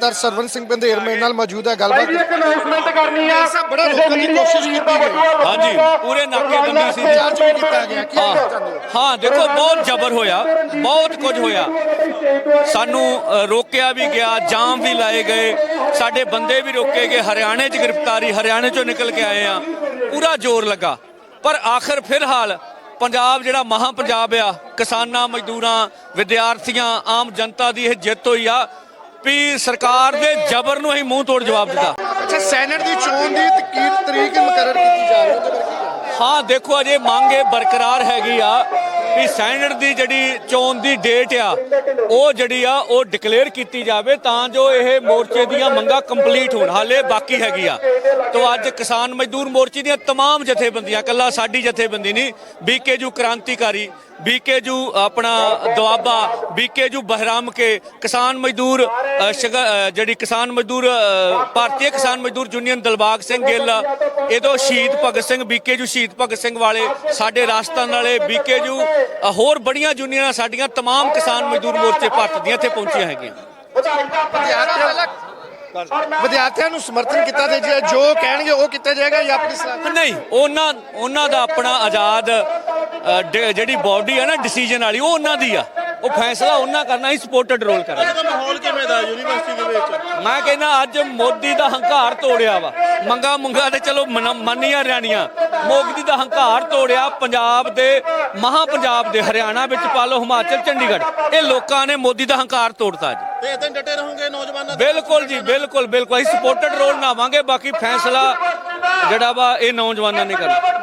ਲਗਾਤਾਰ ਸਰਵਨ ਸਿੰਘ ਬੰਦੇਰ ਮੇਰੇ ਨਾਲ ਮੌਜੂਦ ਹੈ ਗੱਲਬਾਤ ਇੱਕ ਅਨਾਉਂਸਮੈਂਟ ਕਰਨੀ ਆ। ਸਭ ਬੜਾ ਰੋਕਣ ਦੀ ਕੋਸ਼ਿਸ਼ ਕੀਤੀ ਗਈ ਹਾਂਜੀ ਪੂਰੇ ਨਾਕੇਬੰਦੀ ਸੀ। ਚਾਰਜ ਵੀ ਕੀਤਾ ਗਿਆ। ਕੀ ਹੋ। ਹਾਂ ਦੇਖੋ ਬਹੁਤ ਜ਼ਬਰ ਹੋਇਆ। ਬਹੁਤ ਕੁਝ ਹੋਇਆ। ਸਾਨੂੰ ਰੋਕਿਆ ਵੀ ਗਿਆ ਜਾਮ ਵੀ ਲਾਏ ਗਏ। ਸਾਡੇ ਬੰਦੇ ਵੀ ਰੋਕੇ ਗਏ। ਹਰਿਆਣੇ 'ਚ ਗ੍ਰਿਫਤਾਰੀ ਹਰਿਆਣੇ 'ਚੋਂ ਨਿਕਲ ਕੇ ਆਏ ਆ। ਪੂਰਾ ਜ਼ੋਰ ਲੱਗਾ। ਪਰ ਆਖਰ ਫਿਲਹਾਲ ਪੰਜਾਬ ਜਿਹੜਾ ਮਹਾ ਪੰਜਾਬ ਆ ਕਿਸਾਨਾਂ ਮਜ਼ਦੂਰਾਂ ਵਿਦਿਆਰਥੀਆਂ ਆਮ ਜਨਤਾ ਦੀ ਇਹ ਜਿੱਤ ਹੋਈ ਆ। ਵੀ ਸਰਕਾਰ ਦੇ ਜ਼ਬਰ ਨੂੰ ਅਸੀਂ ਮੂੰਹ ਤੋੜ ਜਵਾਬ ਦਿੱਤਾ। ਅੱਛਾ ਸੈਨੇਟ ਦੀ ਚੋਣ ਦੀ ਤੇ ਕੀ ਤਰੀਕ ਮੁਕਰਰ ਕੀਤੀ ਜਾ ਰਹੀ ਹੈ? ਹਾਂ ਦੇਖੋ ਅਜੇ ਮੰਗ ਇਹ ਬਰਕਰਾਰ ਹੈਗੀ ਆ ਵੀ ਸੈਨੇਟ ਦੀ ਜਿਹੜੀ ਚੋਣ ਦੀ ਡੇਟ ਆ ਉਹ ਜਿਹੜੀ ਆ ਉਹ ਡਿਕਲੇਅਰ ਕੀਤੀ ਜਾਵੇ ਤਾਂ ਜੋ ਇਹ ਮੋਰਚੇ ਦੀਆਂ ਮੰਗਾਂ ਕੰਪਲੀਟ ਹੋਣ। ਹਾਲੇ ਬਾਕੀ ਹੈਗੀ ਆ। ਤੋਂ ਅੱਜ ਕਿਸਾਨ ਮਜ਼ਦੂਰ ਮੋਰਚੇ ਦੀਆਂ ਤਮਾਮ ਜਥੇਬੰਦੀਆਂ ਕੱਲਾ ਸਾਡੀ ਜਥੇਬੰਦੀ ਨਹੀਂ ਬੀਕੇਜੂ ਕ੍ਰਾਂਤੀਕਾਰੀ ਬੀਕੇਜੂ ਆਪਣਾ ਦੁਆਬਾ ਬੀਕੇਜੂ ਬਹਿਰਾਮ ਕੇ ਕਿਸਾਨ ਮਜ਼ਦੂਰ ਜਿਹੜੀ ਕਿਸਾਨ ਮਜ਼ਦੂਰ ਭਾਰਤੀ ਕਿਸਾਨ ਮਜ਼ਦੂਰ ਯੂਨੀਅਨ ਦਲਬਾਗ ਸਿੰਘ ਗਿੱਲ ਇਹਦੋਂ ਸ਼ਹੀਦ ਭਗਤ ਸਿੰਘ ਬੀਕੇਜੂ ਸ਼ਹੀਦ ਭਗਤ ਸਿੰਘ ਵਾਲੇ ਸਾਡੇ ਰਾਜਸਥਾਨ ਵਾਲੇ ਬੀਕੇਜੂ ਹੋਰ ਬੜੀਆਂ ਯੂਨੀਅਨਾਂ ਸਾਡੀਆਂ ਤਮਾਮ ਕਿਸਾਨ ਮਜ਼ਦੂਰ ਮੋਰਚੇ ਭਾਰਤ ਦੀਆਂ ਇੱਥੇ ਪਹੁੰਚੀਆਂ ਹੈਗੀਆਂ। ਵਿਦਿਆਰਥੀਆਂ ਨੂੰ ਸਮਰਥਨ ਕੀਤਾ ਤੇ ਜੇ ਕਹਿਣਗੇ ਉਹ ਕੀਤਾ ਜਾਏਗਾ ਜਾਂ ਆਪਣੀ ਨਹੀਂ ਉਹਨਾਂ ਉਹਨਾਂ ਦਾ ਆਪਣਾ ਆਜ਼ਾਦ ਜਿਹੜੀ ਬਾਡੀ ਹੈ ਨਾ ਡਿਸੀਜਨ ਵਾਲੀ ਉਹ ਉਹਨਾਂ ਦੀ ਆ। ਉਹ ਫੈਸਲਾ ਉਹਨਾਂ ਕਰਨਾ ਹੀ ਸਪੋਰਟਡ ਰੋਲ ਕਰਨਾ ਇਹਦਾ ਮਾਹੌਲ ਕਿਵੇਂ ਦਾ ਯੂਨੀਵਰਸਿਟੀ ਦੇ ਵਿੱਚ? ਮੈਂ ਕਹਿੰਦਾ ਅੱਜ ਮੋਦੀ ਦਾ ਹੰਕਾਰ ਤੋੜਿਆ ਵਾ। ਮੰਗਾ ਮੁੰਗਾ ਤੇ ਚਲੋ ਮਨ- ਮੰਨੀਆਂ ਰਿਆਣੀਆਂ ਮੋਦੀ ਦਾ ਹੰਕਾਰ ਤੋੜਿਆ ਪੰਜਾਬ ਦੇ ਮਹਾ ਪੰਜਾਬ ਦੇ ਹਰਿਆਣਾ ਵਿੱਚ ਪਾ ਲਓ ਹਿਮਾਚਲ ਚੰਡੀਗੜ੍ਹ। ਇਹ ਲੋਕਾਂ ਨੇ ਮੋਦੀ ਦਾ ਹੰਕਾਰ ਤੋੜਤਾ ਅੱਜ। ਤੇ ਇਦਾਂ ਡਟੇ ਰਹੋਗੇ ਨੌਜਵਾਨਾਂ ਦੇ? ਬਿਲਕੁਲ ਜੀ ਬਿਲਕੁਲ ਬਿਲਕੁਲ। ਅਸੀਂ ਸਪੋਰਟਡ ਰੋਲ ਨਾਵਾਂਗੇ ਬਾਕੀ ਫੈਸਲਾ ਜਿਹੜਾ ਵਾ ਇਹ ਨੌਜਵਾਨਾਂ ਨੇ ਕਰਨਾ।